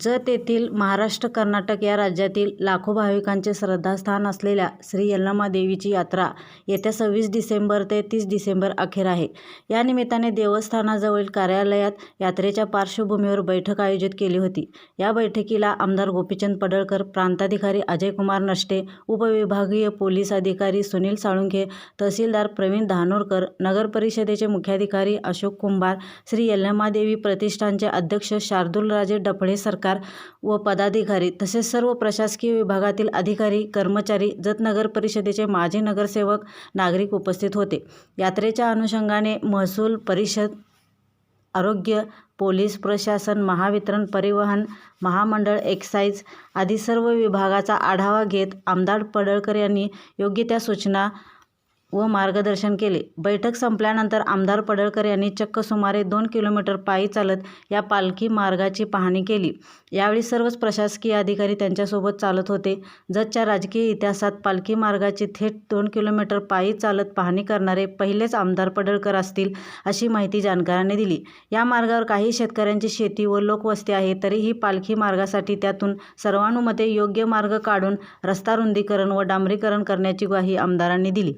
जत येथील महाराष्ट्र कर्नाटक या राज्यातील लाखो भाविकांचे श्रद्धास्थान असलेल्या श्री यल्लमा देवीची यात्रा येत्या सव्वीस डिसेंबर ते तीस डिसेंबर अखेर आहे. या निमित्ताने देवस्थानाजवळील कार्यालयात यात्रेच्या पार्श्वभूमीवर बैठक आयोजित केली होती. या बैठकीला आमदार गोपीचंद पडळकर प्रांताधिकारी अजयकुमार नष्टे उपविभागीय पोलीस अधिकारी सुनील साळुंखे तहसीलदार प्रवीण धानोरकर नगर परिषदेचे मुख्याधिकारी अशोक कुंभार श्री यल्लमादेवी प्रतिष्ठानचे अध्यक्ष शार्दूलराजे डफळे सरकार व पदाधिकारी तसेच सर्व प्रशासकीय विभागातील अधिकारी कर्मचारी जत नगर परिषदेचे माजी नगरसेवक नागरिक उपस्थित होते. यात्रेच्या अनुषंगाने महसूल परिषद आरोग्य पोलीस प्रशासन महावितरण परिवहन महामंडळ एक्साईज आदी सर्व विभागाचा आढावा घेत आमदार पडळकर यांनी योग्य त्या सूचना व मार्गदर्शन केले. बैठक संपल्यानंतर आमदार पडळकर यांनी चक्क सुमारे दोन किलोमीटर पायी चालत या पालखी मार्गाची पाहणी केली. यावेळी सर्वच प्रशासकीय अधिकारी त्यांच्यासोबत चालत होते. जतच्या राजकीय इतिहासात पालखी मार्गाची थेट दोन किलोमीटर पायी चालत पाहणी करणारे पहिलेच आमदार पडळकर असतील अशी माहिती जाणकारांनी दिली. या मार्गावर काही शेतकऱ्यांची शेती व लोकवस्ती आहे तरीही पालखी मार्गासाठी त्यातून सर्वानुमते योग्य मार्ग काढून रस्ता रुंदीकरण व डांबरीकरण करण्याची ग्वाही आमदारांनी दिली.